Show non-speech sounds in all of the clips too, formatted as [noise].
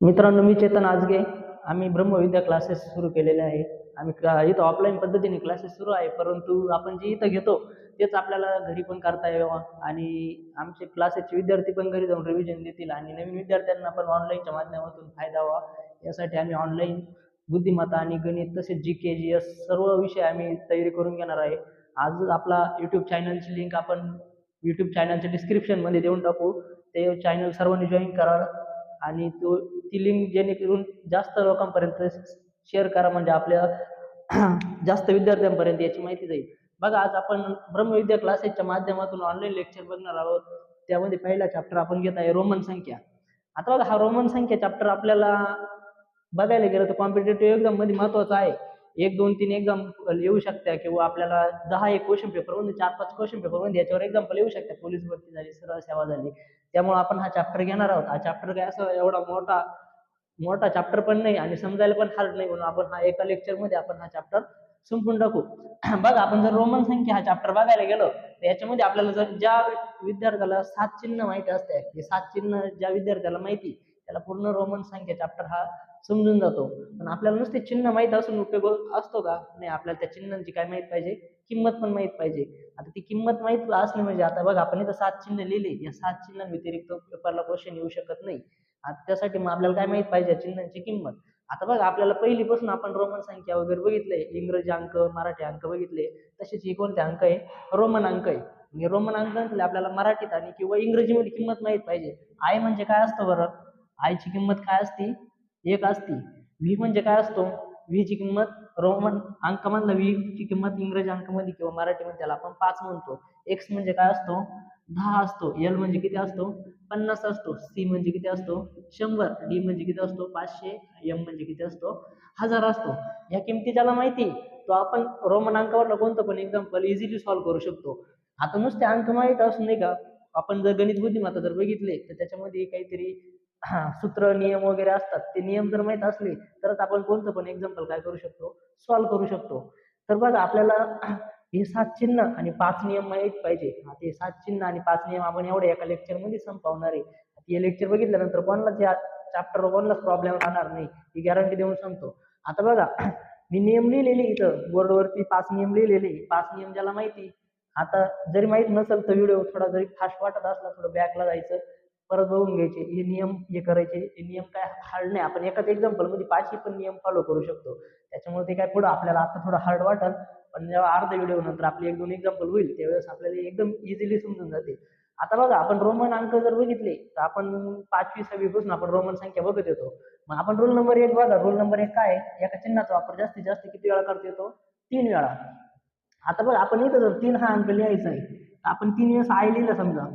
मित्रांनो मी चेतन आजगे. आम्ही ब्रह्मविद्या क्लासेस सुरू केलेले आहे. आम्ही का इथं ऑफलाईन पद्धतीने क्लासेस सुरू आहे परंतु आपण जे इथं घेतो तेच आपल्याला घरी पण करता यावं आणि आमचे क्लासेसचे विद्यार्थी पण घरी जाऊन रिव्हिजन देतील आणि नवीन विद्यार्थ्यांना पण ऑनलाईनच्या माध्यमातून फायदा व्हावा. यासाठी आम्ही ऑनलाईन बुद्धिमत्ता आणि गणित तसेच जी के जी एस सर्व विषय आम्ही तयारी करून घेणार आहे. आज आपला यूट्यूब चॅनलची लिंक आपण यूट्यूब चॅनलच्या डिस्क्रिप्शनमध्ये देऊन टाकू. ते चॅनल सर्वांनी जॉईन करा आणि तो ती लिंक जेणेकरून जास्त लोकांपर्यंत शेअर करा म्हणजे आपल्या [clears throat] जास्त विद्यार्थ्यांपर्यंत याची माहिती जाईल. बघा आज आपण ब्रह्मविद्या क्लासेसच्या माध्यमातून ऑनलाईन लेक्चर बघणार आहोत. त्यामध्ये पहिला चॅप्टर आपण घेत आहे रोमन संख्या. आता बघा हा रोमन संख्या चॅप्टर आपल्याला बघायला गेलं तर कॉम्पिटेटिव्ह एक्झाममध्ये महत्त्वाचा आहे. एक दोन तीन एक्झाम्पल येऊ शकत्या किंवा आपल्याला दहा एक क्वेश्चन पेपर म्हणजे चार पाच क्वेश्चन पेपर म्हणजे याच्यावर एक्झाम्पल येऊ शकत्या. पोलीस भरती झाली सरळ सेवा झाली. त्यामुळे आपण हा चॅप्टर घेणार आहोत. हा चॅप्टर काय असं एवढा मोठा मोठा चॅप्टर पण नाही आणि समजायला पण हार्ड नाही म्हणून आपण हा एका लेक्चरमध्ये आपण हा चॅप्टर संपून टाकू. [clears throat] बघा आपण जर रोमन संख्या हा चॅप्टर बघायला गेलो तर याच्यामध्ये आपल्याला जर ज्या विद्यार्थ्याला सात चिन्ह माहिती असते हे सात चिन्ह ज्या विद्यार्थ्याला माहिती त्याला पूर्ण रोमन संख्या चॅप्टर हा समजून जातो. पण आपल्याला नुसते चिन्ह माहीत असून उपयोग असतो का? नाही आपल्याला त्या चिन्हांची काय माहीत पाहिजे? किंमत पण माहीत पाहिजे. आता ती किंमत माहीत असली म्हणजे आता बघा आपण इथं सात चिन्ह लिहिले. या सात चिन्हांव्यतिरिक्त पेपरला क्वेश्चन येऊ शकत नाही. आता त्यासाठी मग आपल्याला काय माहीत पाहिजे? चिन्हांची किंमत. आता बघा आपल्याला पहिलीपासून आपण रोमन संख्या वगैरे बघितले इंग्रजी अंक मराठी अंक बघितले तसेच हे कोणते अंक आहे? रोमन अंक आहे. म्हणजे रोमन अंकांतले आपल्याला मराठीत आणि किंवा इंग्रजीमध्ये किंमत माहीत पाहिजे. आय म्हणजे काय असतं बरं? आयची किंमत काय असते? एक असती. व्ही म्हणजे काय असतो? व्ही ची किंमत रोमन अंकमधला व्ही ची किंमत इंग्रजी अंकमध्ये किंवा मराठीमध्ये त्याला आपण पाच म्हणतो. एक्स म्हणजे काय असतो? दहा असतो. एल म्हणजे किती असतो? पन्नास असतो. सी म्हणजे किती असतो? शंभर. डी म्हणजे किती असतो? पाचशे. एम म्हणजे किती असतो? हजार असतो. या किमती ज्याला माहिती तो आपण रोमन अंकावरला कोणतं पण एक्झाम्पल इझिली सॉल्व्ह करू शकतो. आता नुसते अंक माहीत असून नाही का आपण जर गणित बुद्धिमत्ता जर बघितले तर त्याच्यामध्ये काहीतरी हा सूत्र नियम वगैरे असतात. ते नियम जर माहीत असले तरच आपण कोणतं पण एक्झाम्पल काय करू शकतो? सॉल्व्ह करू शकतो. तर बघा आपल्याला हे सात चिन्ह आणि पाच नियम माहीत पाहिजे. ते सात चिन्ह आणि पाच नियम आपण एवढ्या एका लेक्चरमध्ये संपवणार आहे. हे लेक्चर बघितल्यानंतर कोणालाच या चॅप्टर कोणालाच प्रॉब्लेम राहणार नाही. ही गॅरंटी देऊन सांगतो. आता बघा मी नियम लिहिलेले इथं. बोर्डवरती पाच नियम लिहिलेले. पाच नियम ज्याला माहिती आता जरी माहीत नसेल तर व्हिडिओ थोडा जरी फास्ट वाटत असला थोडं बॅकला जायचं. परत बघून घ्यायचे. हे नियम हे करायचे हे नियम काय हार्ड नाही आपण एकाच एक्झाम्पलमध्ये पाचही पण नियम फॉलो करू शकतो. त्याच्यामुळे ते काय पुढं आपल्याला आता थोडं हार्ड वाटेल पण जेव्हा अर्धा व्हिडिओ नंतर आपले एक दोन एक्झाम्पल होईल त्यावेळेस आपल्याला एकदम इझिली समजून जाते. आता बघा आपण रोमन अंक जर बघितले तर आपण पाचवी सहावीपासून आपण रोमन संख्या बघत येतो. मग आपण रोल नंबर एक बघा. रोल नंबर एक काय? एका चिन्हाचा वापर जास्तीत जास्त किती वेळा करता येतो? तीन वेळा. आता बघा आपण इथं जर तीन हा अंक लिहायचा आहे तर आपण तीन वेळेस आय लिहिलं समजा.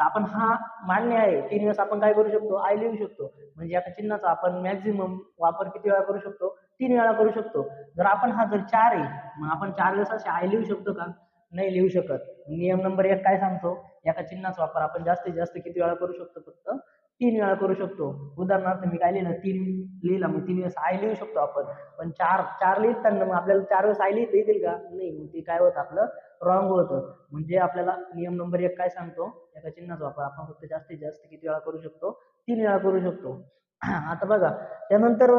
आपण हा मान्य आहे. तीन वेळेस आपण काय करू शकतो? आय लिहू शकतो. म्हणजे एका चिन्हाचा आपण मॅक्झिमम वापर किती वेळा करू शकतो? तीन वेळा करू शकतो. जर आपण हा जर चार आहे मग आपण चार वेळेस असे आय लिहू शकतो का? नाही लिहू शकत. नियम नंबर एक काय सांगतो? एका चिन्हाचा वापर आपण जास्तीत जास्त किती वेळा करू शकतो? फक्त तीन वेळा करू शकतो. उदाहरणार्थ मी काय लिहिलं? तीन लिहिला मग तीन वेळेस आय लिहू शकतो आपण. पण चार चार लिहिताना मग आपल्याला चार वेळेस आय लिहिता येतील का? नाही मग ते काय होतं? आपलं रॉंग होतं. म्हणजे आपल्याला नियम नंबर एक काय सांगतो? एका चिन्हाचा वापर. आपण फक्त जास्तीत जास्त किती वेळा करू शकतो? तीन वेळा करू शकतो. [clears throat] आता बघा त्यानंतर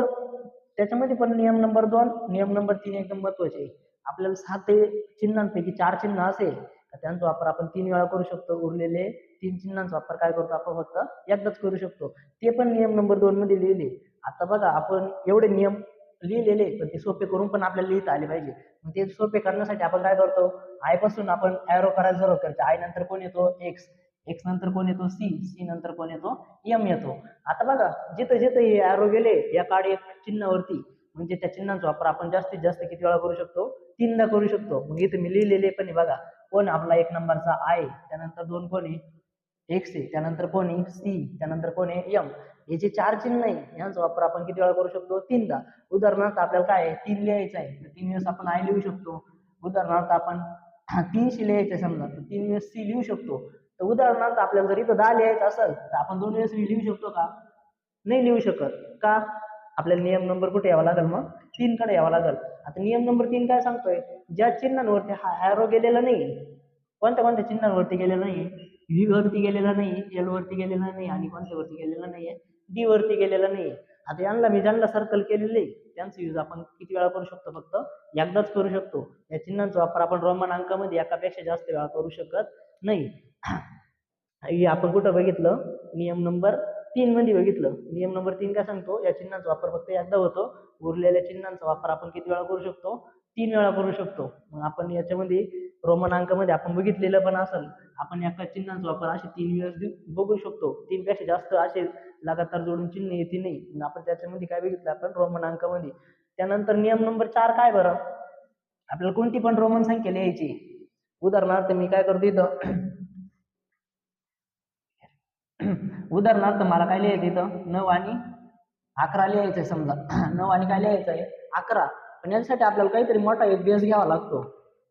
त्याच्यामध्ये पण नियम नंबर दोन नियम नंबर तीन एकदम महत्त्वाचे आपल्याला सात चिन्हांपैकी चार चिन्ह असेल तर त्यांचा वापर आपण तीन वेळा करू शकतो. उरलेले तीन चिन्हांचा वापर काय करतो आपण फक्त एकदाच करू शकतो. ते पण नियम नंबर दोन मध्ये लिहिले. आता बघा आपण एवढे नियम लिहिलेले पण ते सोपे करून पण आपल्याला लिहिता आले पाहिजे. ते सोपे करण्यासाठी आपण काय करतो? आयपासून आपण ॲरो करायला सुरुवात करतो. आय नंतर कोण येतो? एक्स एक्स नंतर कोण येतो? सी सी नंतर कोण येतो? एम येतो. आता बघा जिथं जिथं हे ॲरो गेले या काड एक चिन्हावरती. म्हणजे त्या चिन्हांचा वापर आपण जास्तीत जास्त किती वेळा करू शकतो? तीनदा करू शकतो. मग इथं मी लिहिलेले पण आहे बघा. कोण? आपला एक नंबरचा आय त्यानंतर दोन कोण आहे? एक्स आहे त्यानंतर कोण आहे? सी त्यानंतर कोण आहे? एम हे जे चार चिन्ह आहे यांचा वापर आपण किती वेळा करू शकतो? तीनदा. उदाहरणार्थ आपल्याला काय आहे? तीन लिहायचं आहे. तर तीन वेळेस आपण आय लिहू शकतो. उदाहरणार्थ आपण [clears throat] तीनशे लिहायचं आहे समजा. तर तीन वेळेस सी लिहू शकतो. तर उदाहरणार्थ आपल्याला जर इथं दहा लिहायचं असेल तर आपण दोन वेळेस लिहू शकतो का? नाही लिहू शकत. का? आपल्याला नियम नंबर कुठे यावा लागेल मग? तीनकडे यावा लागेल. आता नियम नंबर तीन काय सांगतोय? ज्या चिन्हांवरती हा ॲरो गेलेला नाही कोणत्या कोणत्या चिन्हांवरती गेलेला नाही व्ही वरती गेलेला नाही एल वरती गेलेला नाही आणि कोणत्या वरती गेलेला नाहीये डी वरती गेलेला नाही आता यांना मी ज्यांना सर्कल केलेले आहे, त्यांचा यूज आपण किती वेळा करू शकतो फक्त? एकदाच करू शकतो. या चिन्हांचा वापर आपण रोमन अंकामध्ये एकापेक्षा जास्त वेळा करू शकत नाही. आपण कुठं बघितलं? नियम नंबर तीन मध्ये बघितलं. नियम नंबर तीन काय सांगतो? या चिन्हांचा वापर फक्त एकदा होतो. उरलेल्या चिन्हांचा वापर आपण किती वेळा करू शकतो? तीन वेळा करू शकतो. मग आपण याच्यामध्ये रोमन अंकामध्ये आपण बघितलेलं पण असेल आपण एका चिन्हांचा वापर असे तीन वेळेस बघू शकतो. तीन पेक्षा जास्त असे लगातार जोडून चिन्ह येते नाही. आपण त्याच्यामध्ये काय बघितलं आपण? रोमन अंकामध्ये त्यानंतर नियम नंबर चार काय बरं? आपल्याला कोणती पण रोमन संख्या लिहायची? उदाहरणार्थ मी काय करतो इथं? [coughs] उदाहरणार्थ मला काय लिहायचं इथं? नऊ आणि अकरा लिहायचंय समजा. [coughs] नऊ आणि काय लिहायचंय? अकरा. पण याच्यासाठी आपल्याला काहीतरी मोठा एक बेस घ्यावा लागतो.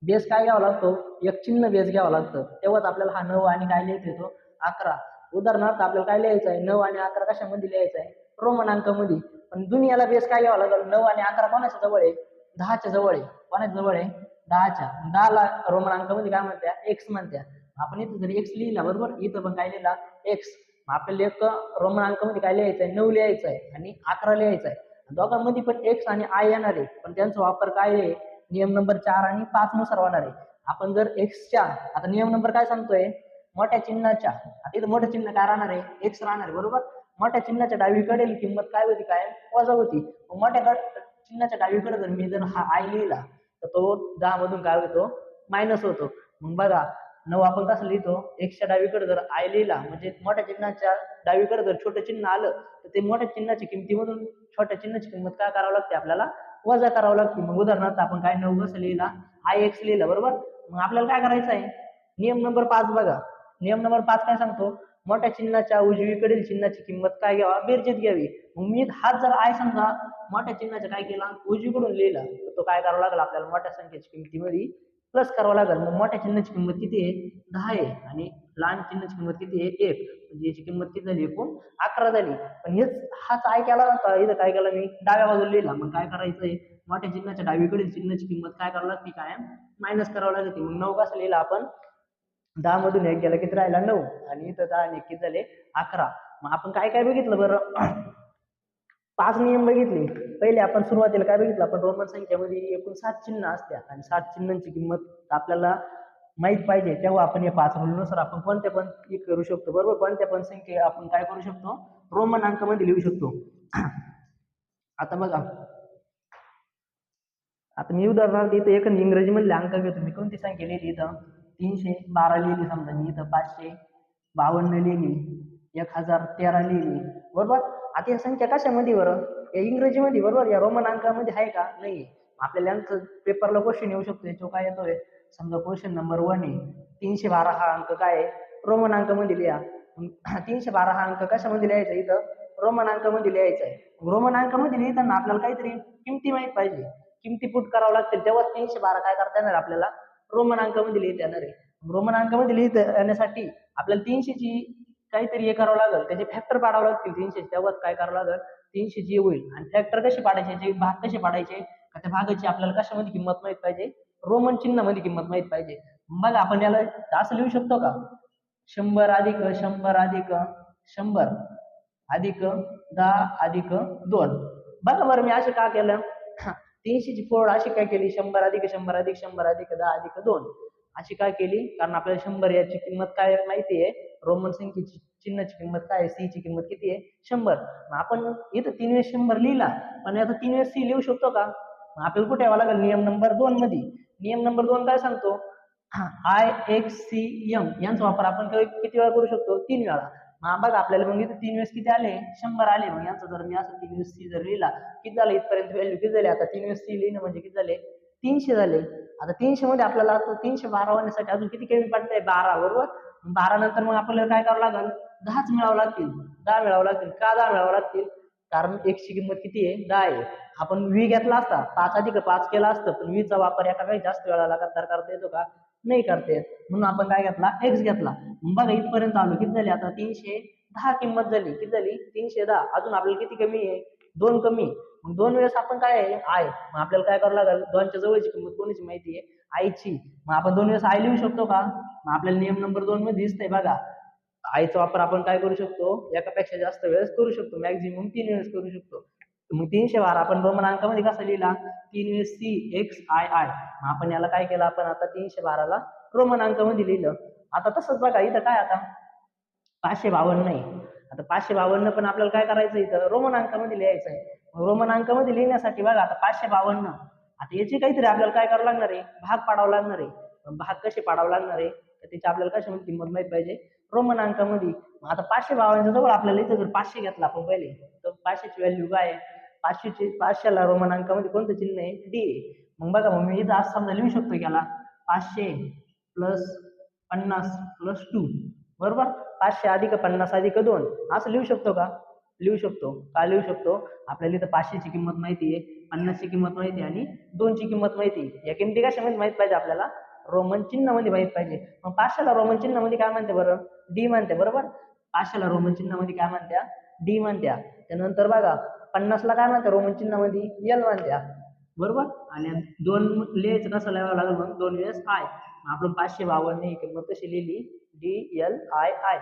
बेस काय घ्यावा लागतो? एक चिन्ह बेस घ्यावा लागतं. तेव्हाच आपल्याला हा नऊ आणि काय लिहायचा येतो? अकरा. उदाहरणार्थ आपल्याला काय लिहायचं आहे? नऊ आणि अकरा कशामध्ये लिहायचं आहे? रोमनांकामध्ये पण दुनियाला बेस काय घ्यावा लागेल? नऊ आणि अकरा कोणाच्या जवळ आहे? दहाच्या जवळ आहे. कोणाच्या जवळ आहे? दहाच्या. दहाला रोमनांकामध्ये काय म्हणत्या? एक्स म्हणत्या. आपण इथं जरी एक्स लिहिला बरोबर? इथं पण काय लिहिला? एक्स आपल्याला एक रोमनांकामध्ये काय लिहायचं आहे? नऊ लिहायचं आहे आणि अकरा लिहायचं आहे. दोघांमध्ये पण एक्स आणि आय येणार आहे. पण त्यांचा वापर काय आहे? नियम नंबर चार आणि पाच नुसार होणार आहे. आपण जर एक्सच्या आता नियम नंबर काय सांगतोय? मोठ्या चिन्हाच्या. आता इथं मोठं चिन्ह काय राहणार आहे? एक्स राहणार आहे बरोबर? मोठ्या चिन्हाच्या डावीकडील किंमत काय होती? काय? वजा होती. मोठ्या चिन्हाच्या डावीकडे जर मी जर हा आय लिहिला तर तो दहा मधून काय होतो? मायनस होतो. मग बघा नऊ आपण कसं लिहितो? एक्सच्या डावीकडे जर आय लिहिला म्हणजे मोठ्या चिन्हाच्या डावीकडे जर छोटं चिन्ह आलं तर ते मोठ्या चिन्हाच्या किमतीमधून छोट्या चिन्हाची किंमत काय करावं लागते? आपल्याला वजा करावं लागते. मग उदाहरणार्थ आपण काय नऊ कसं लिहिला? आय एक्स लिहिला बरोबर? मग आपल्याला काय करायचं आहे? नियम नंबर पाच बघा. नियम नंबर पाच काय सांगतो? मोठ्या चिन्हाच्या उजवीकडील चिन्हाची किंमत काय घ्यावा? बेरजेत घ्यावी. मग मी हात जर आय समजा मोठ्या चिन्हाचा काय केला? उजवीकडून लिहिला तर तो काय करावा लागला? आपल्याला मोठ्या संख्येच्या किमतीमध्ये प्लस करावं लागेल. मग मोठ्या चिन्हाची किंमत किती आहे? दहा आहे. आणि लहान चिन्हाची किंमत किती आहे? एक. म्हणजे याची किंमत किती झाली? एकूण अकरा झाली. पण हेच हाच ऐकायला केला होता. इथं काय केलं मी? डाव्या बाजूला लिहिला. मग काय करायचं आहे? मोठ्या चिन्हाच्या डावीकडील चिन्हाची किंमत काय करावं लागते? काय मायनस करावं लागते. मग नऊ कसं लिहिला आपण? दहा मधून एक गेला किती राहिला? नऊ. आणि इथं दहा आणि एक किती झाले? अकरा. मग आपण काय काय बघितलं बरं? [clears throat] पाच नियम बघितले. पहिले आपण सुरुवातीला काय बघितलं? आपण रोमन संख्येमध्ये एकूण सात चिन्ह असतात आणि सात चिन्हांची किंमत आपल्याला माहीत पाहिजे. तेव्हा आपण या पाच रुलनुसार आपण कोणत्या पण एक करू शकतो. बरोबर? कोणत्या पण संख्ये आपण काय करू शकतो? रोमन अंकामध्ये लिहू शकतो. [clears throat] आता बघा. आता मी उदाहरणार्थ इथं एक इंग्रजीमधले अंक घेतो. मी कोणती संख्या लिहिली इथं? तीनशे बारा लिहिली समजा मी इथं पाचशे बावन्न लिहिली. एक हजार तेरा लिहिली. बरोबर? आता या संख्या कशामध्ये बरं? या इंग्रजीमध्ये बरोबर? या रोमन अंकामध्ये आहे का? नाही आपल्याला अंक पेपरला क्वेश्चन येऊ शकतो तो काय येतोय? समजा क्वेश्चन नंबर वन आहे. तीनशे बारा हा अंक काय आहे? रोमन अंकामध्ये लिहा. [clears throat] तीनशे बारा हा अंक कशामध्ये लिहायचा इथं? रोमन अंकामध्ये लिहायचा आहे. रोमन अंकामध्ये लिहिताना आपल्याला काहीतरी किमती माहीत पाहिजे. किमती पुट करावं लागतील. तेव्हा तीनशे बारा काय करता येणार आपल्याला? रोमन अंकामध्ये लिहिता येणार आहे. रोमन अंकामध्ये लिहिता येण्यासाठी आपल्याला तीनशेची काहीतरी हे करावं लागेल. त्याचे फॅक्टर पाडावं लागतील तीनशे. त्यावर काय करावं लागेल? तीनशे जे होईल आणि फॅक्टर कसे पाडायचे? जे भाग कसे पाडायचे? का त्या भागाची आपल्याला कशामध्ये किंमत माहीत पाहिजे? रोमन चिन्हामध्ये किंमत माहीत पाहिजे. मग आपण याला असं लिहू शकतो का? शंभर अधिक शंभर अधिक शंभर अधिक दहा अधिक दोन. बघा बरं मी असं का केलं? [clears throat] तीनशेची फोड अशी काय केली? शंभर अधिक शंभर अधिक शंभर अधिक दहा अधिक दोन. अशी काय केली? कारण आपल्याला शंभर याची किंमत काय माहिती आहे? रोमन संख्येची. चिन्हाची किंमत काय सी ची किंमत किती आहे? शंभर. मग आपण इथं तीन वेळेस शंभर लिहिला. पण आता तीन वेळेस सी लिहू शकतो का? मग आपल्याला कुठे यावं लागेल? नियम नंबर दोन मध्ये नियम नंबर दोन काय सांगतो? आय एक्स सी एम यांचा वापर आपण किती वेळा करू शकतो? तीन वेळा. मग बघा आपल्याला मग इथं तीन वेळेस किती आले? शंभर आले. मग यांचा जर मी असं तीन वेळेस सी जर लिहिला किती झालं? इथपर्यंत व्हॅल्यू किती झाले? आता तीन वेळेस सी लिहिणं म्हणजे किती झाले? तीनशे झाले. आता तीनशे मध्ये आपल्याला तीनशे बारा होण्यासाठी अजून किती कमी पडतंय? बारा. बरोबर? बारा नंतर मग आपल्याला काय करावं लागेल? दहाच मिळावं लागतील. दहा मिळावं लागतील. का दहा मिळावं लागतील? कारण एकची किंमत किती आहे? दहा आहे. आपण वी घेतला असता. पाच अधिक पाच केला असतं. पण वीचा वापर एका काही जास्त वेळा लगातार करता येतो का? नाही करता येत. म्हणून आपण काय घेतला? एक्स घेतला. मग बघा इथपर्यंत आलो किती झाली? आता तीनशे दहा किंमत झाली. किती झाली? तीनशे दहा. अजून आपल्याला किती कमी आहे? दोन कमी मग दोन वेळेस आपण काय आहे? आय मग आपल्याला काय करावं लागेल? दोनच्या जवळची किंमत कोणाची माहिती आहे? आईची मग आपण दोन वेळेस आय लिहू शकतो का? मग आपल्याला नियम नंबर दोन मध्ये दिसतंय बघा. आईचा वापर आपण काय करू शकतो? एकापेक्षा जास्त वेळेस करू शकतो. मॅक्झिमम तीन वेळेस करू शकतो. मग तीनशे बारा आपण रोमन अंकामध्ये कसा लिहिला? तीन वेळेस सी एक्स आय आय मग आपण याला काय केलं? आपण आता तीनशे बाराला रोमन लिहिलं. आता तसंच बघा इथं काय आता? पाचशे बावन्न आहे. आता पाचशे बावन्न पण आपल्याला काय करायचं इथं? रोमन अंकामध्ये लिहायचं आहे. मग रोमन अंकामध्ये लिहिण्यासाठी बघा आता पाचशे बावन्न. आता याची काहीतरी आपल्याला काय करावं लागणार आहे? भाग पाडावा लागणार आहे. भाग कसे पाडावं लागणार आहे? तर त्याची आपल्याला कशामध्ये किंमत माहीत पाहिजे. रोमन अंकामध्ये मग आता पाचशे भावांच्या जवळ आपल्याला इथं जर पाचशे घेतला आपण पहिले तर पाचशेची व्हॅल्यू काय आहे? पाचशेची पाचशेला रोमन अंकामध्ये कोणतं चिन्ह आहे? डी आहे. मग बघा मग मी इथं असं समजा लिहू शकतो याला. पाचशे प्लस पन्नास प्लस टू बरोबर? पाचशे अधिक पन्नास अधिक दोन. असं लिहू शकतो का? लिहू शकतो. का लिहू शकतो? आपल्याला इथं पाचशेची किंमत माहिती आहे पन्नासची किंमत माहिती आहे आणि दोनची किंमत माहिती आहे. या किमती कशा माहिती पाहिजे आपल्याला? रोमन चिन्हामध्ये माहीत पाहिजे. मग पाचशेला रोमन चिन्हामध्ये काय म्हणते बरं? डी म्हणते बरोबर? पाचशेला रोमन चिन्हामध्ये काय म्हणत्या डी म्हणत्या त्यानंतर बघा पन्नासला काय म्हणते रोमन चिन्हामध्ये? एल म्हणत्या बरोबर? आणि दोन लिहायचं कसं लिहावं लागेल मग? दोन वेळेस आय आपण पाचशे बावन्न ही किंमत कशी लिहिली? डी एल आय आय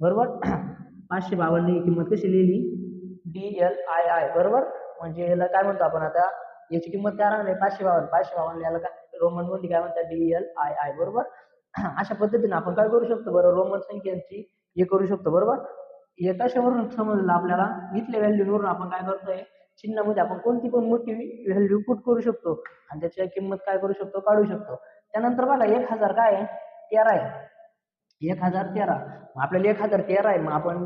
बरोबर? [clears throat] पाचशे बावन्न ही किंमत कशी लिहिली? डी एल आय आय बरोबर? म्हणजे याला काय म्हणतो आपण आता? याची किंमत काय राहणार पाचशे बावन्न. पाचशे बावन्न याला काय रोमन म्हणजे काय म्हणतात? डी एल आय आय बरोबर? अशा पद्धतीने आपण काय करू शकतो बरं? रोमन संख्यांची हे करू शकतो बरोबर? हे कशावरून समजलं आपल्याला इथल्या व्हॅल्यूवरून आपण काय करतोय? चिन्हामध्ये आपण कोणती पण मोठी व्हॅल्यू पुट करू शकतो आणि त्याची किंमत काय करू शकतो? काढू शकतो. त्यानंतर बघा एक हजार काय आहे? तेरा आहे. एक हजार तेरा. मग आपल्याला एक हजार तेरा आहे. मग आपण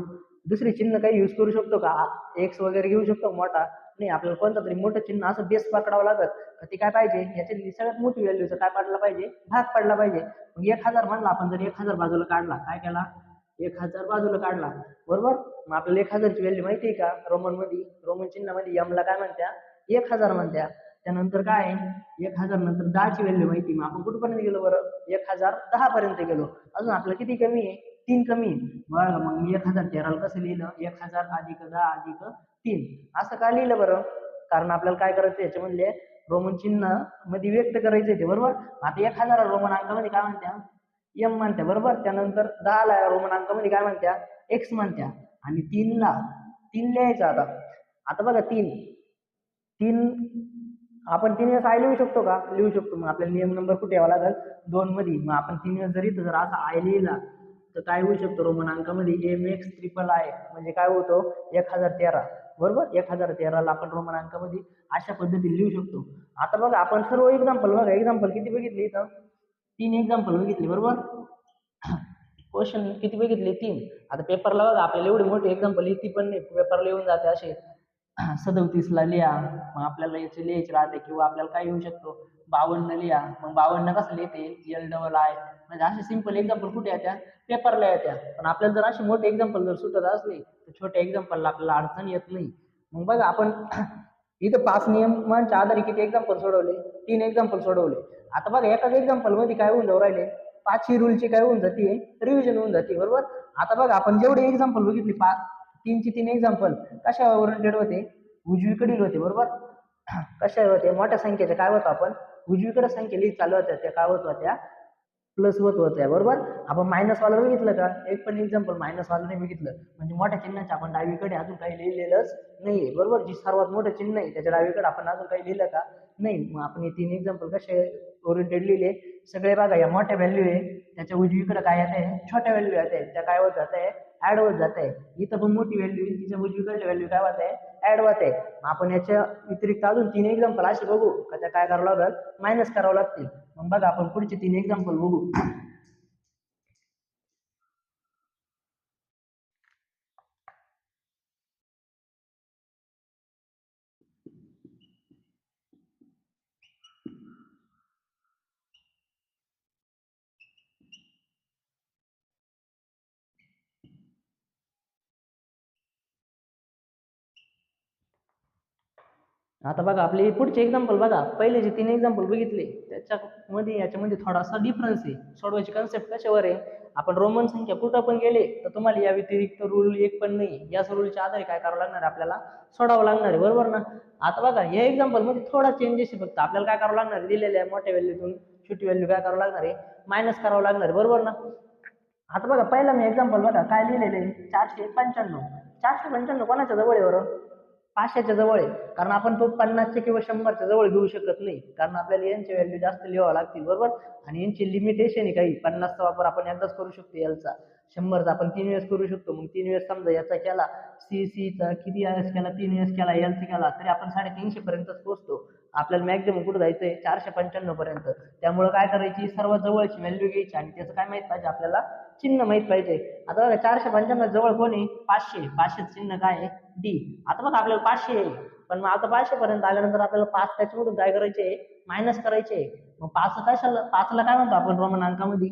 दुसरे चिन्ह काही यूज करू शकतो का? एक्स वगैरे घेऊ शकतो मोठा. नाही आपल्याला कोणतं तरी मोठं चिन्ह असं बेस पकडावं लागत. ते काय पाहिजे? याच्या सगळ्यात मोठी व्हॅल्यूचं काय पडला पाहिजे भाग पडला पाहिजे. मग एक हजार म्हणला आपण जर एक हजार बाजूला काढला काय केला? एक हजार बाजूला काढला. बरोबर? मग आपल्याला एक हजारची व्हॅल्यू माहिती आहे का? रोमनमध्ये रोमन चिन्हामध्ये यमला काय म्हणत्या? एक हजार म्हणत्या. त्यानंतर काय? आहे एक हजार नंतर दहाची व्हॅल्यू माहिती मग आपण कुठपर्यंत गेलो बरं? एक हजार दहा पर्यंत गेलो. अजून आपलं किती कमी आहे? तीन कमी आहे. बघा मग मी एक हजार तेराला कसं लिहिलं? एक हजार अधिक दहा अधिक तीन. असं का लिहिलं बरं? कारण आपल्याला काय करायचं याच्यामधले रोमन चिन्हमध्ये व्यक्त करायचं ते बरोबर? आता एक हजार रोमन अंकामध्ये काय म्हणत्या? एम म्हणत्या बरोबर? त्यानंतर दहाला रोमन अंकामध्ये काय म्हणत्या? एक्स म्हणत्या. आणि तीनला तीन लिहायचं आता. आता बघा तीन. तीन आपण तीन वेळेस आय लिहू शकतो का? लिहू शकतो. मग आपल्याला नियम नंबर कुठे यावा लागेल? दोन मध्ये. मग आपण तीन वेळेस जरी जर असा आय लिहिला तर काय होऊ शकतो? रोमन अंकामध्ये एम एक्स ट्रिपल आय म्हणजे काय होतो? एक हजार तेरा. बरोबर? एक हजार तेराला आपण रोमन अंकामध्ये अशा पद्धतीने लिहू शकतो. आता बघा आपण सर्व एक्झाम्पल बघा एक्झाम्पल किती बघितले इथं? तीन एक्झाम्पल बघितले बरोबर? क्वेश्चन किती बघितले? तीन. आता पेपरला बघा आपल्याला एवढे मोठे एक्झाम्पल ती पण नाही. पेपरला येऊन जाते असे. [clears throat] सदोतीसला लिहा मग आपल्याला याचे लिहायचे राहते किंवा आपल्याला काय येऊ शकतो? बावन्न लिहा. मग बावन्न कसं लिहिते एल डबल आय म्हणजे असे सिंपल एक्झाम्पल कुठे येत्या? पेपरला येत्या. पण आपल्याला जर असे मोठे एक्झाम्पल जर सुटत असले तर छोट्या एक्झाम्पलला आपल्याला अडचण येत नाही. मग बघा आपण [clears throat] इथं पाच नियमांच्या आधारे किती एक्झाम्पल सोडवले? तीन एक्झाम्पल सोडवले. आता बघा एकाच एक्झाम्पलमध्ये काय होऊन जाऊ राहिले? पाचही रूलची काय होऊन जाते रिव्हिजन होऊन जाते बरोबर? आता बघा आपण जेवढे एक्झाम्पल बघितले पा तीनची तीन एक्झाम्पल कशा ओरिएंटेड होते? उजवीकडील होते बरोबर? [clears throat] कशा होते? मोठ्या संख्येचे काय होतं आपण? उजवीकडे संख्या लिहित चालू होत्या त्या काय होत होत्या? प्लस होत होत्या बरोबर? आपण मायनस वाला बघितलं का? एक पण एक्झाम्पल मायनस वाला नाही बघितलं. म्हणजे मोठ्या चिन्हाचे आपण डावीकडे अजून काही लिहिलेलंच नाहीये बरोबर? जी सर्वात मोठं चिन्ह आहे त्याच्या डावीकडे आपण अजून काही लिहिलं का? नाही. मग आपण हे तीन एक्झाम्पल कसे ओरिएंटेड लिहिले? सगळे बघा या मोठ्या व्हॅल्यू आहे त्याच्या उजवीकडे काय येत आहे छोट्या व्हॅल्यू येत आहे त्या काय होत जात आहे ऍड होत जात आहे इथं पण मोठी व्हॅल्यू आहे तिच्या उजवीकडली व्हॅल्यू काय होत आहे ऍड होत. आहे मग आपण याच्या व्यतिरिक्त अजून तीन एक्झाम्पल असे बघू. का त्या काय करावं लागेल? मायनस करावं लागतील. मग बघा आपण पुढचे तीन एक्झाम्पल बघू. आता बघा आपली पुढचे एक्झाम्पल बघा. पहिले जे तीन एक्झाम्पल बघितले त्याच्यामध्ये याच्यामध्ये थोडासा डिफरन्स आहे. सोडवायची कन्सेप्ट कशावर आहे? आपण रोमन संख्या कुठं पण गेले तर तुम्हाला या व्यतिरिक्त रूल एक पण नाही याच रूलच्या आधारे काय करावं लागणार आहे? आपल्याला सोडावं लागणार आहे. बरोबर ना? आता बघा या एक्झाम्पलमध्ये थोडा चेंजेस आहे फक्त. आपल्याला काय करावं लागणार आहे? दिलेल्या मोठ्या व्हॅल्यूतून छोटी व्हॅल्यू काय करावं लागणार आहे? मायनस करावं लागणार आहे. बरोबर ना? आता बघा पहिला मी एक्झाम्पल बघा काय लिहिलेलं आहे? चारशे पंच्याण्णव. चारशे पंच्याण्णव कोणाच्या जवळ आहे बरोबर पाचशेच्या जवळ आहे. कारण आपण तो पन्नासच्या किंवा शंभरच्या जवळ घेऊ शकत नाही. कारण आपल्याला यांची व्हॅल्यू जास्त लिहावं लागतील बरोबर? आणि यांची लिमिटेशन आहे काही. पन्नासचा वापर आपण एकदाच करू शकतो एलचा शंभरचा आपण तीन वेळेस करू शकतो. मग तीन वेळेस समजा याचा केला सी सीचा किती वेळेस केला तीन वेळेस केला एलचा केला तरी आपण साडेतीनशे पर्यंतच पोहोचतो. आपल्याला मॅक्झिमम कुठं जायचं आहे चारशे पंच्याण्णव पर्यंत. त्यामुळे काय करायची? सर्वात जवळची व्हॅल्यू घ्यायची आणि त्याचं काय माहीत पाहिजे? आपल्याला चिन्ह माहीत पाहिजे. आता बघा चारशे पंच्याण्णव जवळ कोण? आहे पाचशे. पाचशे चिन्ह काय आहे? डी आता बघा आपल्याला पाचशे आहे. पण मग आता पाचशे पर्यंत आल्यानंतर आपल्याला पाच त्याच्यामधून काय करायचे? मायनस करायचे. मग पाच कशाला? पाचला काय म्हणतो आपण रोमन अंकामध्ये?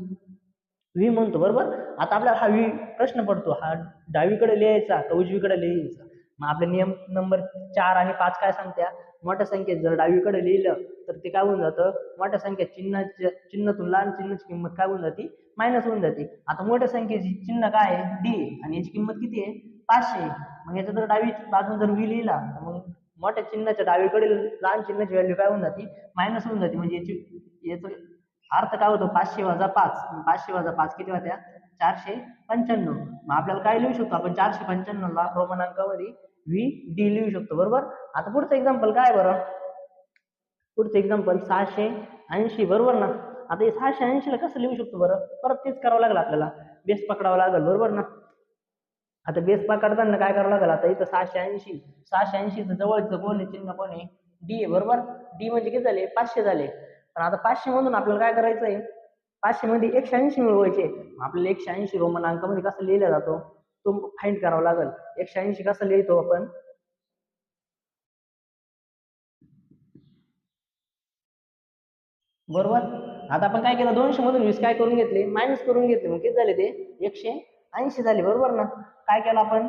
व्ही म्हणतो बरोबर? आता आपल्याला हा व्ही प्रश्न पडतो. हा डावीकडे लिहायचा का उजवीकडे लिहायचा? मग आपले नियम नंबर चार आणि पाच काय सांगत्या? मोठ्या संख्येत जर डावीकडे लिहिलं तर ते काय होऊन जातं? मोठ्या संख्येत चिन्हाच्या चिन्हातून लहान चिन्हाची किंमत काय होऊन जाते? मायनस होऊन जाते. आता मोठ्या संख्येची चिन्ह काय आहे? डी आणि याची किंमत किती आहे? पाचशे. मग याचा जर डावी बाजून जर व्ही लिहिला तर मग मोठ्या चिन्हाच्या डावीकडील लहान चिन्हाची व्हॅल्यू काय होऊन जाते? मायनस होऊन जाते. म्हणजे याची याचं अर्थ काय होतो? पाचशे वजा पाच. पाचशे वजा पाच किती होत्या? चारशे पंच्याण्णव. मग आपल्याला काय लिहू शकतो? आपण चारशे पंच्याण्णवला रोमन अंकामध्ये व्ही डी लिहू शकतो. बरोबर? आता पुढचं एक्झाम्पल काय बरं? पुढचं एक्झाम्पल सहाशे ऐंशी. बरोबर ना? आता हे सहाशे ऐंशीला कसं लिहू शकतो बरं? परत तेच करावं लागेल आपल्याला. बेस पकडावं लागेल. बरोबर ना? आता बेस पकडताना काय करावं लागेल? आता इथं सहाशे ऐंशी. सहाशे ऐंशीचं जवळचं कोण? आहे चिन्ह कोण? आहे डी आहे. बरोबर? डी म्हणजे किती झाले? पाचशे झाले. पण आता पाचशे मधून आपल्याला काय करायचं आहे पाचशे मध्ये एकशे ऐंशी मिळवायचे. आपल्याला एकशे ऐंशी रोमन अंकामध्ये कसं लिहिला जातो? तो फाइंड करावा लागेल. एकशे ऐंशी कसं लिहितो आपण? बरोबर? आता आपण काय केलं? दोनशे मधून वीस काय करून घेतले? मायनस करून घेतले. मग किती झाले ते? एकशे ऐंशी झाले. बरोबर ना? काय केलं आपण?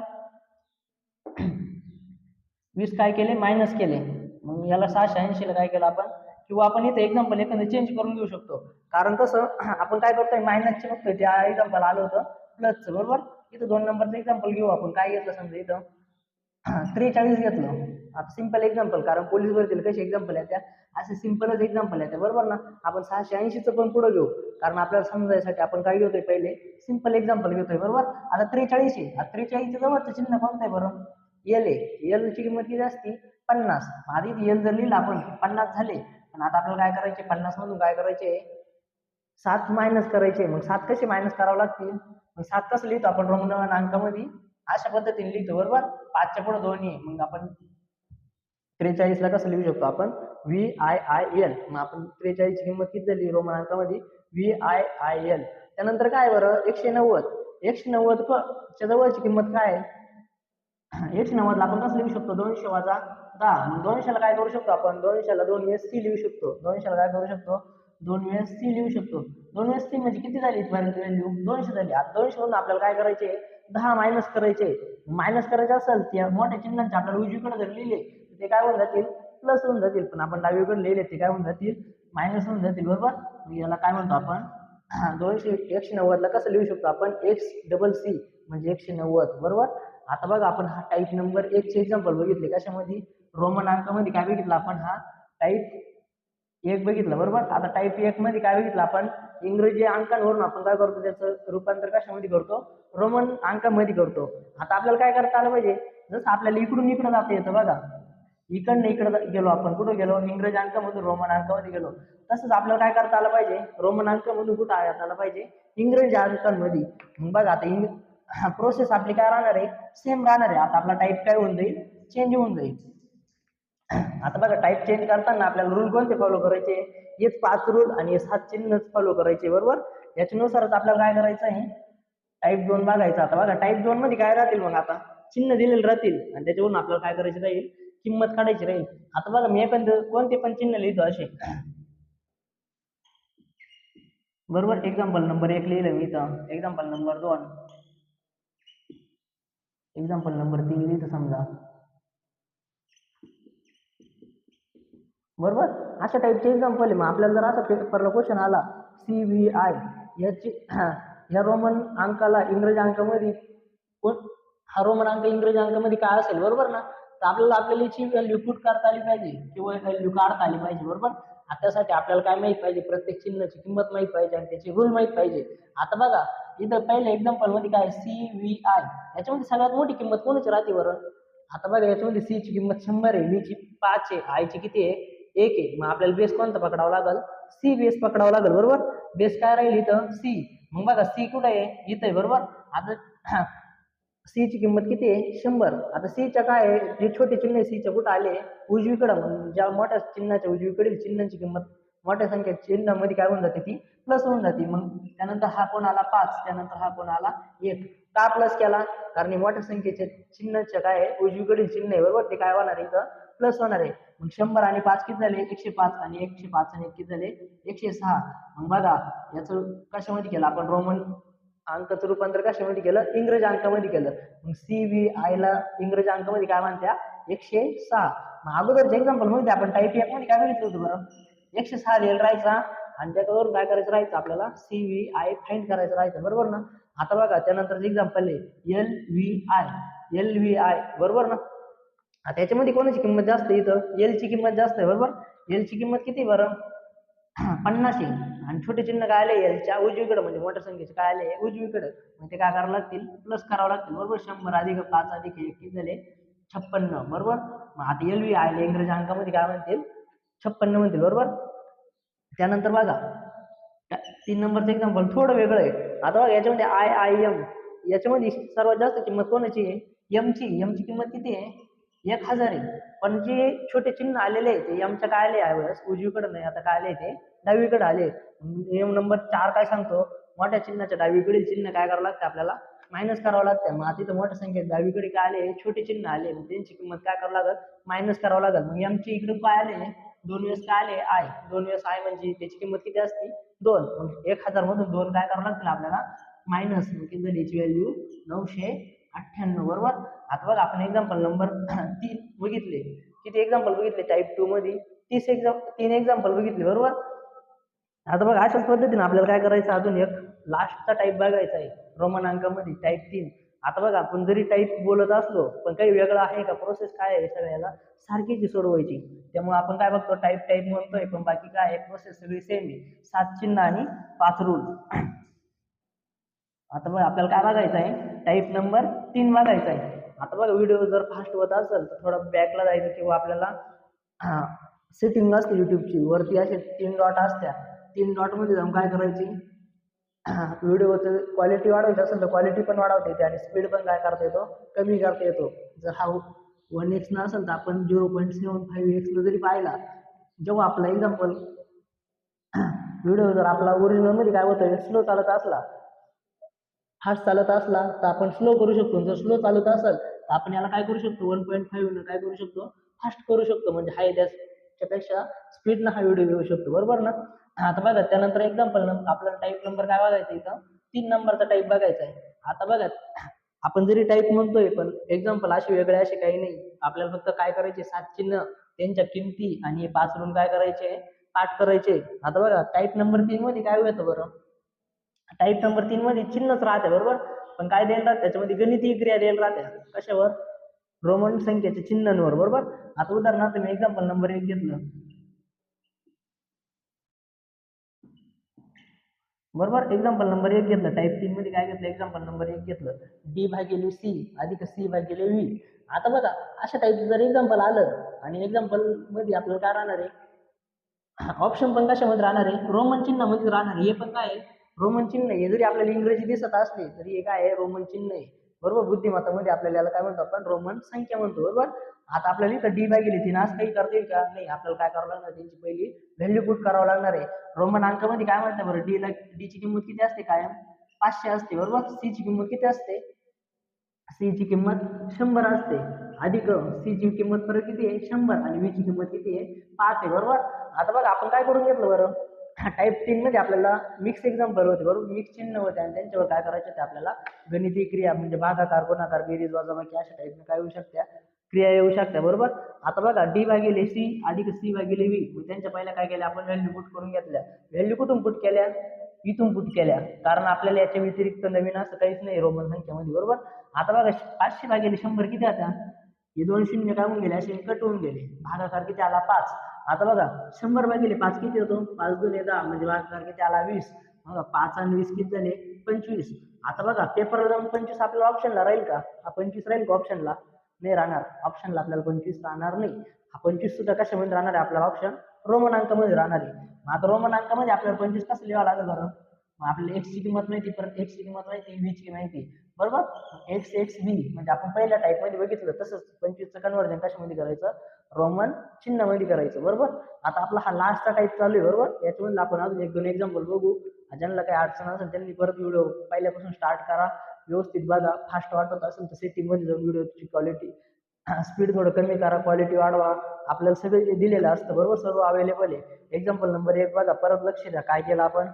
वीस काय केले? मायनस केले. मग याला सहाशे ऐंशीला काय केलं आपण? किंवा आपण इथे एक्झाम्पल एखादं चेंज करून घेऊ शकतो. कारण कसं [clears throat] आपण काय करतोय मायनसचे बघतोय त्या एक्झाम्पल आलं होतं प्लसचं बरोबर? इथं दोन नंबरचं एक्झाम्पल घेऊ आपण. काय घेतलं समजा इथं? [clears throat] त्रेचाळीस घेतलं. आता सिंपल एक्झाम्पल कारण पोलीस भरतील कसे एक्झाम्पल आहे त्या असे सिम्पलच एक्झाम्पल आहे बरोबर ना? आपण सहाशे ऐंशीचं पण पुढं घेऊ. कारण आपल्याला समजायसाठी आपण काय घेतोय पहिले? सिंपल एक्झाम्पल घेतोय बरोबर? आता त्रेचाळीस आहे. आता त्रेचाळीसच्या जवळचं चिन्ह कोणतं आहे बरं? एल आहे. एल ची किंमत किती असती? पन्नास. आधी एल जर लिहिलं आपण पन्नास झाले. पण आता आपल्याला काय करायचे? पन्नास मधून काय करायचे? सात मायनस करायचे. मग सात कसे मायनस करावं लागतील? मग सात कसं लिहितो आपण रोमन अंकामध्ये अशा पद्धतीने लिहितो बरोबर? पाचच्या पुढे दोन्ही आहे. मग आपण त्रेचाळीसला कसं लिहू शकतो आपण? व्ही आय आय एल मग आपण त्रेचाळीसची किंमत किती झाली रोमन अंकामध्ये व्ही आय आय एल त्यानंतर काय बरं? एकशे नव्वद. एकशे नव्वद च्या जवळची किंमत काय आहे? एकशे नव्वदला आपण कसं लिहू शकतो? दोनशे वाजा दहा मग दोनशेला काय करू शकतो आपण? दोनशेला दोन वेळेस सी लिहू शकतो. दोनशेला काय करू शकतो? दोन वेळेस सी लिहू शकतो. दोन वेळेस सी म्हणजे किती झाली व्हॅल्यू दोनशे झाली. आता दोनशे म्हणून आपल्याला काय करायचे? दहा मायनस करायचे. मायनस करायचे असेल त्या मोठ्या चिन्हांचे आपल्याला उजवीकडे जर लिहिले तर ते काय होऊन जातील? प्लस होऊन जातील. पण आपण डावीकडे लिहिले ते काय होऊन जातील? मायनस होऊन जातील बरोबर? याला काय म्हणतो आपण? दोनशे एकशे नव्वदला कसं लिहू शकतो आपण? एक्स डबल सी म्हणजे एकशे नव्वद बरोबर? आता बघा आपण हा टाईप नंबर एकचे एक्झाम्पल बघितले. कशामध्ये? रोमन अंकामध्ये काय बघितलं आपण? हा टाईप एक बघितलं बरोबर? आता टाईप एक मध्ये काय बघितलं आपण? इंग्रजी अंकांवरून आपण काय करतो? त्याचं रूपांतर कशामध्ये करतो? रोमन अंकामध्ये करतो. आता आपल्याला काय करता आलं पाहिजे? जसं आपल्याला इकडून इकडं जाता येतं बघा. इकडनं इकडं गेलो आपण. कुठं गेलो? इंग्रजी अंकामधून रोमन अंकामध्ये गेलो. तसंच आपल्याला काय करता आलं पाहिजे? रोमन अंकामधून कुठं आयात आलं पाहिजे? इंग्रजी अंकांमध्ये. मग बघा आता इंग प्रोसेस आपली काय राहणार आहे? सेम राहणार आहे. आता आपला टाईप काय होऊन जाईल? चेंज होऊन जाईल. आता बघा टाईप चेंज करताना आपल्याला रूल कोणते फॉलो करायचे? हेच पाच रूल आणि हे सात चिन्हच फॉलो करायचे बरोबर? याच्यानुसारच आपल्याला काय करायचं आहे? टाईप दोन बघायचं. आता बघा टाईप दोन मध्ये काय राहतील मग आता? चिन्ह दिलेले राहतील. आणि त्याच्यावरून आपल्याला काय करायचं राहील? किंमत काढायची राहील. आता बघा मी पण कोणते पण चिन्ह लिहितो असे. बरोबर? एक्झाम्पल नंबर एक लिहिलं मी इथं. एक्झाम्पल नंबर दोन. एक्झाम्पल नंबर तीन लिहितं समजा. बरोबर? अशा टाईपचे एक्झाम्पल आहे. मग आपल्याला जर असा पेपरला क्वेश्चन आला सी व्ही आय याची ह्या रोमन अंकाला इंग्रजी अंकामध्ये कोण? हा रोमन अंक इंग्रजी अंकामध्ये काय असेल? बरोबर ना? तर आपल्याला आपल्याला याची व्हॅल्यू पुट करता आली पाहिजे किंवा व्हॅल्यू काढता आली पाहिजे. बरोबर? त्यासाठी आपल्याला काय माहीत पाहिजे? प्रत्येक चिन्हाची किंमत माहीत पाहिजे आणि त्याची रूल माहीत पाहिजे. आता बघा इथं पहिल्या एक्झाम्पलमध्ये काय सी व्ही आय याच्यामध्ये सगळ्यात मोठी किंमत कोणाची राहते बरं? आता बघा याच्यामध्ये सी ची किंमत शंभर आहे व्ही ची पाच आहे आय ची किती आहे? एक आहे. मग आपल्याला बेस कोणता पकडावा लागल? सी बेस पकडावा लागेल बरोबर? बेस काय राहील इथं? सी मग बघा सी कुठे आहे? इथं आहे बरोबर? आता सी ची किंमत किती आहे? शंभर. आता सीच्या च्या काय आहे? जे छोटे चिन्ह C च्या कुठं आले? उजवीकडं मग ज्या मोठ्या चिन्हाच्या उजवीकडील चिन्हांची किंमत मोठ्या संख्या चिन्हामध्ये काय होऊन जाते? ती प्लस होऊन जाते. मग त्यानंतर हा कोण आला? पाच. त्यानंतर हा कोण आला? एक. का प्लस केला? कारण मोठ्या संख्येच्या चिन्हाच्या काय आहे? उजवीकडील चिन्ह आहे बरोबर? ते काय होणार आहे? इथं प्लस होणार आहे. मग शंभर आणि पाच किती झाले? एकशे पाच आणि एकशे पाच आणि एक किती झाले? एकशे सहा. मग बघा याचं कशामध्ये केलं? आपण रोमन अंकाचं रूपांतर कशामध्ये केलं? इंग्रज अंकामध्ये केलं. मग सी व्ही आयला इंग्रज अंकामध्ये काय म्हणत्या? एकशे सहा. मग अगोदरचे एक्झाम्पल म्हणते आपण टाईप एफमध्ये काय बघितलं होतं बरं? एकशे सहा लिहिलं राहायचा आणि त्याच्यावरून काय करायचं राहायचं आपल्याला? सी व्ही आय फाईंड करायचं राहायचं. बरोबर ना? आता बघा त्यानंतर एक्झाम्पल आहे. L V I L V I बरोबर ना? आता याच्यामध्ये कोणाची किंमत जास्त आहे इथं? एल ची किंमत जास्त आहे. बरोबर? एल ची किंमत किती बरं? [clears throat] पन्नास येईल आणि छोटे चिन्ह काय आले याच्या उजवीकडे म्हणजे मोठ्या संख्येचे काय आले उजवीकडे. मग ते काय करावं लागतील? प्लस करावं लागतील बरोबर? शंभर अधिक पाच अधिक एक किती झाले? छप्पन्न बरोबर? मग आता एल व्ही आले इंग्रजी अंकामध्ये काय म्हणतील? छप्पन्न म्हणतील बरोबर? त्यानंतर बघा त्या- तीन नंबरचं एक्झाम्पल थोडं वेगळं आहे. आता बघा याच्यामध्ये आय आय एम याच्यामध्ये सर्वात जास्त किंमत कोणाची आहे? एमची एमची किंमत किती आहे? एक हजार आहे. पण जे छोटे चिन्ह आलेले आहे ते एमच्या काय आले यावेळेस. उजवीकडे नाही आता काय आले ते. डावीकडे आले एम नंबर चार काय सांगतो? मोठ्या चिन्हाच्या डावीकडील चिन्ह काय करावं लागतं आपल्याला? मायनस करावं लागतं. मग आता मोठ्या संख्येत डावीकडे काय आले छोटे चिन्ह आले मग त्यांची किंमत काय करावं लागेल? मायनस करावं लागेल. मग एमची इकडे काय आले दोन वेळेस काय आले आय दोन वेळेस आय म्हणजे त्याची किंमत किती असते? दोन. मग एक हजार मधून दोन काय करावं लागतील आपल्याला? मायनस मग किती झाली याची व्हॅल्यू नऊशे अठ्ठ्याण्णव बरोबर? आता बघा आपण एक्झाम्पल नंबर [clears throat] तीन बघितले. किती एक्झाम्पल बघितले? टाईप टू मध्ये. तीस एक्झाम तीन एक्झाम्पल बघितले बरोबर? आता बघा अशाच पद्धतीने आपल्याला काय करायचं अजून एक? लास्टचा टाईप बघायचा आहे. रोमन अंकामध्ये टाईप तीन. आता बघा आपण जरी टाईप बोलत असलो पण काही वेगळं आहे का? प्रोसेस काय आहे सगळ्याला? सारखीची सोडवायची. त्यामुळे आपण काय बघतो? टाईप टाईप म्हणतोय पण बाकी काय आहे? प्रोसेस सगळी सेम आहे. सात चिन्ह आणि पाच रूल [clears throat] आता बघा आपल्याला काय बघायचं आहे? टाईप नंबर तीन वाजायचा आहे. आता बघा व्हिडिओ जर फास्ट होत असेल तर थोडं बॅकला जायचं किंवा आपल्याला सेटिंग असते युट्यूबची वरती असे तीन डॉट असत्या. तीन डॉटमध्ये जाऊन काय करायची? व्हिडिओचं क्वालिटी वाढवायची असेल तर क्वालिटी पण वाढवता येते आणि स्पीड पण काय करता येतो? कमी करता येतो. जर हा वन एक्सनं असेल तर आपण झिरो पॉईंट सेवन फाईव्ह एक्सला जरी पाहिला जेव्हा आपला एक्झाम्पल व्हिडिओ जर आपला ओरिजिनलमध्ये काय होतं स्लो चालत असला फास्ट चालत असला तर आपण स्लो करू शकतो. जर स्लो चालत असेल तर आपण याला काय करू शकतो? वन पॉईंट फाईव्हनं काय करू शकतो? फास्ट करू शकतो. म्हणजे हाय त्याच्यापेक्षा स्पीडनं हा व्हिडिओ घेऊ शकतो. बरोबर ना? आता बघा त्यानंतर एक्झाम्पल आपल्याला टाईप नंबर काय बघायचा इथं? तीन नंबरचा टाईप बघायचा आहे. आता बघा आपण जरी टाईप म्हणतोय पण एक्झाम्पल असे वेगळे असे काही नाही. आपल्याला फक्त काय करायचे? सात चिन्ह त्यांच्या किमती आणि हे पाच रूल काय करायचे? पाठ करायचे. आता बघा टाईप नंबर तीन मध्ये काय होतं बरं? टाईप नंबर तीन मध्ये चिन्हच राहते बरोबर? पण काय द्यायला राहते? त्याच्यामध्ये गणितीय क्रिया द्यायला राहते. कशावर? रोमन संख्येच्या चिन्हांवर बरोबर? आता उदाहरणार्थ मी एक्झाम्पल नंबर एक घेतलं. बरोबर? एक्झाम्पल नंबर एक घेतलं. टाईप तीन मध्ये काय घेतलं? एक्झाम्पल नंबर एक घेतलं. डी भागिले सी अधिक सी भागिले व्ही आता बघा अशा टाईपचं जर एक्झाम्पल आलं आणि एक्झाम्पलमध्ये आपल्याला काय राहणार आहे? ऑप्शन पण कशामध्ये राहणार आहे? रोमन चिन्हामध्येच राहणार आहे. हे पण काय आहे? रोमन चिन्ह हे जरी आपल्याला इंग्रजी दिसत असली तरी हे काय आहे? रोमन चिन्ह आहे. बरोबर? बुद्धिमत्तामध्ये आपल्याला याला काय म्हणतो आपण? रोमन संख्या म्हणतो बरोबर? आता आपल्याला इथं डी बाय गेली तीन असं काही करता येईल का? नाही आपल्याला काय करावं लागणार? त्यांची पहिली व्हॅल्यू पुट करावं लागणार आहे. रोमन अंकामध्ये काय म्हणतात बरं? डी ला डी ची किंमत किती असते कायम? पाचशे असते बरोबर? सी ची किंमत किती असते? सी ची किंमत शंभर असते. अधिक सी ची किंमत परत किती आहे? शंभर. आणि व्ही ची किंमत किती आहे? पाच आहे बरोबर? आता बघा आपण काय करून घेतलं बरं? टाईप तीन मध्ये आपल्याला मिक्स एक्झाम्पल होते. बरोबर? मिक्स चिन्ह होते आणि त्यांच्यावर काय करायचे ते आपल्याला? गणितीय क्रिया म्हणजे भागाकार गुणाकार बेरीज वजाबाकी अशा टाईपने काय होऊ शकत्या? क्रिया येऊ शकत्या. बरोबर? आता बघा डी भागिले सी अधिक सी भागिले व्ही त्यांच्या पहिल्या काय केल्या? आपण व्हॅल्यू पुट करून घेतल्या. व्हॅल्यू कुठून पुट केल्या? इथून पुट केल्या. कारण आपल्याला याच्या व्यतिरिक्त नवीन असं काहीच नाही रोमन संख्यामध्ये. बरोबर? आता बघा पाचशे भागिले शंभर किती आता हे दोन शून्य काय होऊन गेले. असे कट होऊन गेले. भागाकार किती आला? पाच. आता बघा शंभर भागिले पाच किती होतो? पाच दोन दहा म्हणजे भागाकार किती आला वीस. बघा पाच आणि वीस किती झाले? पंचवीस. आता बघा पेपरला जाऊन पंचवीस आपल्याला ऑप्शनला राहील का? हा पंचवीस राहील का ऑप्शनला नाही राहणार. ऑप्शनला आपल्याला पंचवीस राहणार नाही. हा पंचवीस सुद्धा कशामध्ये राहणार आहे? आपल्याला ऑप्शन रोमन अंकामध्ये राहणार आहे. मग आता रोमन अंकामध्ये आपल्याला पंचवीस कसं लिहावं लागेल बरं? मग आपल्याला एक्सची किंमत माहिती परत एक्सची किंमत माहिती व्हीची माहिती बरोबर? एक्स एक्स बी म्हणजे आपण पहिल्या टाईपमध्ये बघितलं तसंच पंचवीसचं कन्वर्जन कशामध्ये करायचं? रोमन चिन्हामध्ये करायचं बरोबर? आता आपला हा लास्टचा टाईप चालू आहे बरोबर? याच्यामध्ये आपण अजून एक दोन एक्झाम्पल बघू. ज्यांना काही अडचण असेल त्यांनी परत व्हिडिओ पहिल्यापासून स्टार्ट करा. व्यवस्थित बघा. फास्ट वाटत असेल तर सेटिंगमध्ये जाऊन व्हिडिओची क्वालिटी स्पीड थोडं कमी करा. क्वालिटी वाढवा. आपल्याला सगळं जे दिलेलं असतं बरोबर? सर्व अवेलेबल आहे. एक्झाम्पल नंबर एक बघा. परत लक्ष द्या. काय केलं आपण?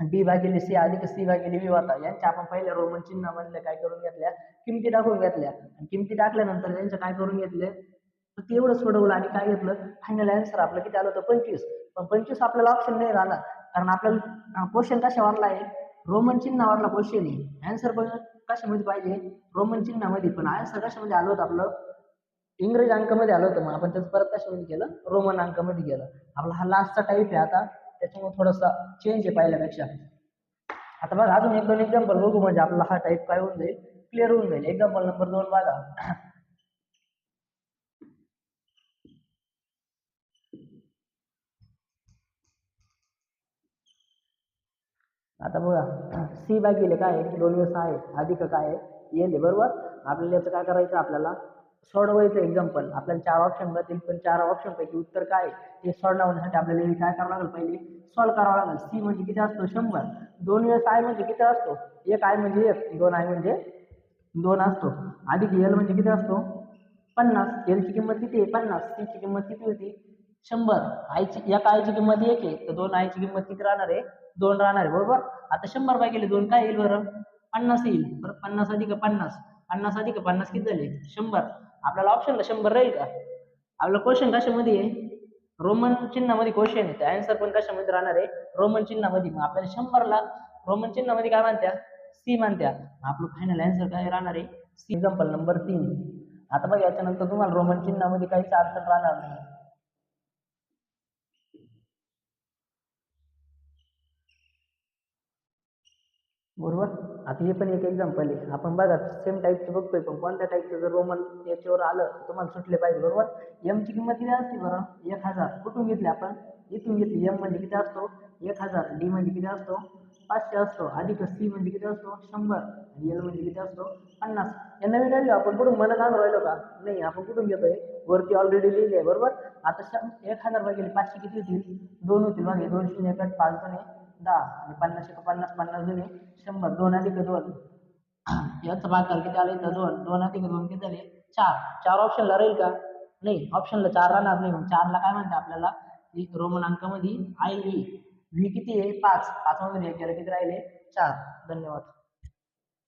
डी भागिले सी अधिक सी भागिले व्ही होता. यांच्या आपण पहिल्या रोमन चिन्हामधल्या काय करून घेतल्या? किमती टाकून घेतल्या. आणि किमती टाकल्यानंतर यांचं काय करून घेतले? तर ते एवढं सोडवलं आणि काय घेतलं? फायनल आन्सर आपलं किती आलं होतं? पंचवीस. पण पंचवीस आपल्याला ऑप्शन नाही राहिला. कारण आपल्याला क्वेश्चन कशावरला आहे रोमन चिन्हावरला क्वेश्चन आहे आन्सर पण कशामध्ये पाहिजे? रोमन चिन्हामध्ये. पण आन्सर कशामध्ये आलं होतं आपलं? इंग्रजी अंकामध्ये आलं होतं. मग आपण त्याचं परत कशामध्ये केलं? रोमन अंकामध्ये केलं. आपला हा लास्टचा टाईप आहे आता. त्याच्यामुळे थोडासा चेंज आहे पाहिल्यापेक्षा. आता बघा अजून एक दोन एक्झाम्पल बघू म्हणजे आपला हा टाईप काय होऊन जाईल. क्लिअर होऊन जाईल. एक्झाम्पल नंबर दोन बघा. आता बघा सी भागिले काय? दोन वेळेस आहे. अधिक काय आहे? येईल बरोबर? आपल्याला याचं काय करायचं? आपल्याला सोडवायचं एक्झाम्पल आपल्याला चार ऑप्शन मिळतील पण चार ऑप्शन पैकी उत्तर काय? ते सोडवण्यासाठी आपल्याला काय करावं लागेल पहिले? सॉल्व करावं लागेल. सी म्हणजे किती असतो? शंभर. दोन वेळेस आय म्हणजे किती असतो? एक आय म्हणजे एक. दोन आय म्हणजे दोन असतो. अधिक एल म्हणजे किती असतो? पन्नास. एलची किंमत किती आहे? पन्नास. सीची किंमत किती होती? शंभर. आयची एका आयची किंमत एक आहे. तर दोन आयची किंमत किती राहणार आहे? दोन राहणार आहे. बरोबर? आता शंभर बाय गेले दोन काय येईल बरं? पन्नास येईल. बरं पन्नास अधिक पन्नास. पन्नास अधिक पन्नास किती झाले? शंभर. आपल्याला ऑप्शनला शंभर राहील का? आपलं क्वेश्चन कशामध्ये आहे? रोमन चिन्हामध्ये क्वेश्चन आहे. आन्सर पण कशामध्ये राहणार आहे? रोमन चिन्हामध्ये. मग आपल्याला शंभरला रोमन चिन्हामध्ये काय म्हणत्या? सी मानत्या आपलं फायनल आन्सर काय राहणार आहे? सी एक्झाम्पल नंबर तीन. आता बघ याच्यानंतर तुम्हाला रोमन चिन्हामध्ये काहीच अडचण राहणार नाही. बरोबर? आता हे पण एक एक्झाम्पल आहे. आपण बघा सेम टाईपचं बघतोय पण कोणत्या टाईपचं जर रोमन याच्यावर आलं तर तुम्हाला सुटले पाहिजे बरोबर? एमची किंमत किती असते बरं? एक हजार. कुठून घेतली आपण? इथून घेतली. एम म्हणजे किती असतो? एक हजार. डी म्हणजे किती असतो? पाचशे असतो. अधिक सी म्हणजे किती असतो? शंभर. आणि एल म्हणजे किती असतो? पन्नास. या नवीन राहिलो आपण कुठून मनात आणून राहिलो का? नाही आपण कुठून घेतोय? वरती ऑलरेडी लिहिली आहे बरोबर? आता शं एक हजार भागिले पाचशे किती होतील? दोन होतील. मागे दोन शून्य एक आठ पाच दोन दहा आणि पन्नास एक पन्नास पन्नास दोन शंभर. दोन अधिक दोन. याचा भागाकार किती आला इथं? दोन. दोन अधिक दोन किती झाले चार. चार ऑप्शनला राहील का? नाही. ऑप्शनला चार राहणार नाही. मग चारला काय म्हणते आपल्याला? रोमन अंकामध्ये आय व्ही व्ही किती आहे? पाच. पाचमधून एक गेलं किती राहिले? चार. धन्यवाद.